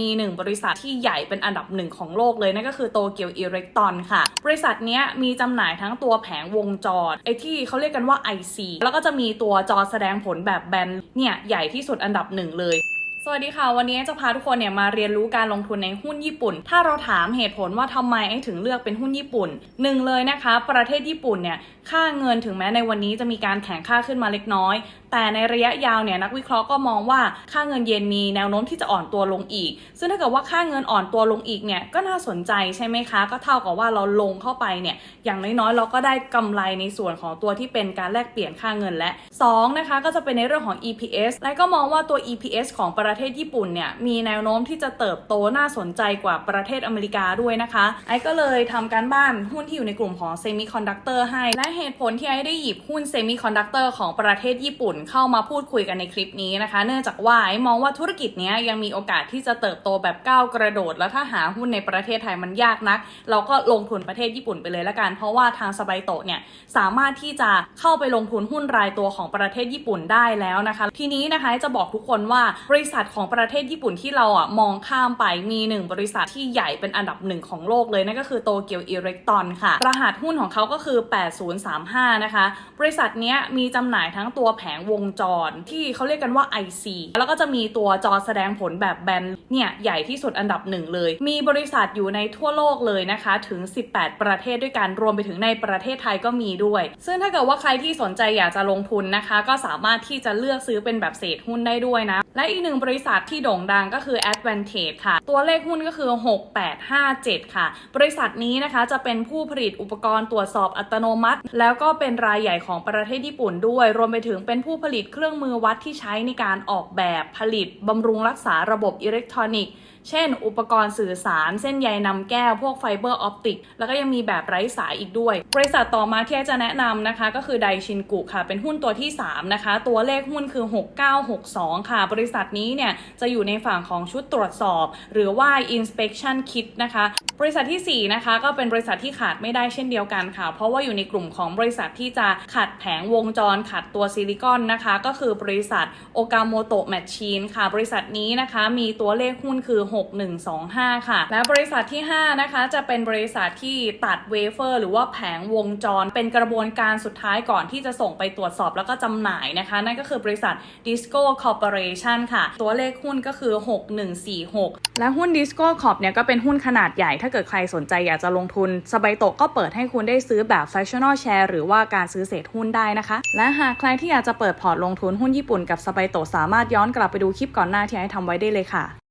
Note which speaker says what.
Speaker 1: มีหนึ่งบริษัทที่ใหญ่เป็นอันดับหนึ่งของโลกเลยนั่นก็คือโตเกียวอิเล็กตรอนค่ะ บริษัทเนี้ยมีจำหน่ายทั้งตัวแผงวงจรไอที่เขาเรียกกันว่า IC แล้วก็จะมีตัวจอแสดงผลแบบแบนเนี่ยใหญ่ที่สุดอันดับหนึ่งเลยสวัสดีค่ะ วันนี้จะพาทุกคนเนี่ยมาเรียนรู้การลงทุนในหุ้นญี่ปุ่น ถ้าเราถามเหตุผลว่าทำไมไอ้ถึงเลือกเป็นหุ้นญี่ปุ่นหนึ่งเลยนะคะ ประเทศญี่ปุ่นเนี่ยค่าเงินถึงแม้ในวันนี้จะมีการแข่งค่าขึ้นมาเล็กน้อย แต่ในระยะยาวเนี่ยนักวิเคราะห์ก็มองว่าค่าเงินเยนมีแนวโน้มที่จะอ่อนตัวลงอีก ซึ่งถ้าเกิดว่าค่าเงินอ่อนตัวลงอีกเนี่ยก็น่าสนใจใช่ไหมคะ ก็เท่ากับว่าเราลงเข้าไปเนี่ยอย่างน้อยๆ เราก็ได้กำไรในส่วนของตัวที่เป็นการแลกเปลี่ยนค่าเงินและสองนะคะ ก็จะเป็นในเรื่องของ EPS และก็มองว่าตัว EPS ของประเทศญี่ปุ่นเนี่ยมีแนวโน้มที่จะเติบโตน่าสนใจกว่าประเทศอเมริกาด้วยนะคะไอ้ก็เลยทำการบ้านหุ้นที่อยู่ในกลุ่มของเซมิคอนดักเตอร์ให้และเหตุผลที่ไอ้ได้หยิบหุ้นเซมิคอนดักเตอร์ของประเทศญี่ปุ่นเข้ามาพูดคุยกันในคลิปนี้นะคะ เนื่องจากว่าไอ้มองว่าธุรกิจนี้ยังมีโอกาสที่จะเติบโตแบบก้าวกระโดด แล้วถ้าหาหุ้นในประเทศไทยมันยากนัก เราก็ลงทุนประเทศญี่ปุ่นไปเลยละกัน เพราะว่าทางสบายโตะเนี่ยสามารถที่จะเข้าไปลงทุนหุ้นรายตัวของประเทศญี่ปุ่นได้แล้วนะคะ ทีนี้นะคะจะบอกทุกคนว่าบริษัทของประเทศญี่ปุ่นที่เราอะมองข้ามไปมีหนึ่งบริษัทที่ใหญ่เป็นอันดับหนึ่งของโลกเลยนั่นก็คือโตเกียวอิเล็กตรอนค่ะ รหัสหุ้นของเขาก็คือ 8035 นะคะ บริษัทเนี้ยมีจำหน่ายทั้งตัวแผงวงจรที่เขาเรียกกันว่า IC แล้วก็จะมีตัวจอแสดงผลแบบแบนเนี่ยใหญ่ที่สุดอันดับหนึ่งเลย มีบริษัทอยู่ในทั่วโลกเลยนะคะถึง 18 ประเทศด้วยกันรวมไปถึงในประเทศไทยก็มีด้วย ซึ่งถ้าเกิดว่าใครที่สนใจอยากจะลงทุนนะคะ ก็สามารถที่จะเลือกซื้อเป็นแบบเศษหุ้นได้ด้วยนะ และอีกหนึ่งบริษัทที่โด่งดังก็คือ Advantage ค่ะ ตัวเลขหุ้นก็คือ 6857 ค่ะ บริษัทนี้นะคะจะเป็นผู้ผลิตอุปกรณ์ตรวจสอบอัตโนมัติ แล้วก็เป็นรายใหญ่ของประเทศญี่ปุ่นด้วย รวมไปถึงเป็นผู้ผลิตเครื่องมือวัดที่ใช้ในการออกแบบผลิตบำรุงรักษาระบบอิเล็กทรอนิกส์ เช่น อุปกรณ์สื่อสาร เส้นใยนำแก้ว พวกไฟเบอร์ออปติก แล้วก็ยังมีแบบไร้สายอีกด้วย บริษัทต่อมาที่จะแนะนำนะคะ ก็คือไดชินกุค่ะ เป็นหุ้นตัวที่ 3 นะคะ ตัวเลขหุ้นคือ 6962 ค่ะ บริษัทนี้เนี่ยจะอยู่ในฝั่งของชุดตรวจสอบ หรือว่า inspection kit นะคะ บริษัททีสี่4 นะคะก็เป็นบริษัทที่ขาดไม่ได้เช่นเดียวกันค่ะ เพราะว่าอยู่ในกลุ่มของบริษัทที่จะขัดแผงวงจรขัดตัวซิลิคอนนะคะ ก็คือบริษัทโอกาโมโตะแมชชีนค่ะ บริษัทนี้นะคะมีตัวเลขหุ้นคือ 6125 ค่ะ และบริษัทที่ 5 นะคะ จะเป็นบริษัทที่ตัดเวเฟอร์ หรือว่าแผงวงจร เป็นกระบวนการสุดท้ายก่อนที่จะส่งไปตรวจสอบแล้วก็จำหน่ายนะคะ นั่นก็คือบริษัท Disco Corporation ค่ะ ตัวเลขหุ้นก็คือ 6146 และหุ้น Disco Corp เนี่ยก็เป็นหุ้นขนาดใหญ่ ถ้าเกิดใครสนใจอยากจะลงทุนสบายโตก็เปิดให้คุณได้ซื้อแบบ fractional share หรือว่าการซื้อเศษหุ้นได้นะคะ และหากใครที่อยากจะเปิดพอร์ตลงทุนหุ้นญี่ปุ่นกับสบายโตสามารถย้อนกลับไปดูคลิปก่อนหน้าที่ให้ทำไว้ได้เลยค่ะ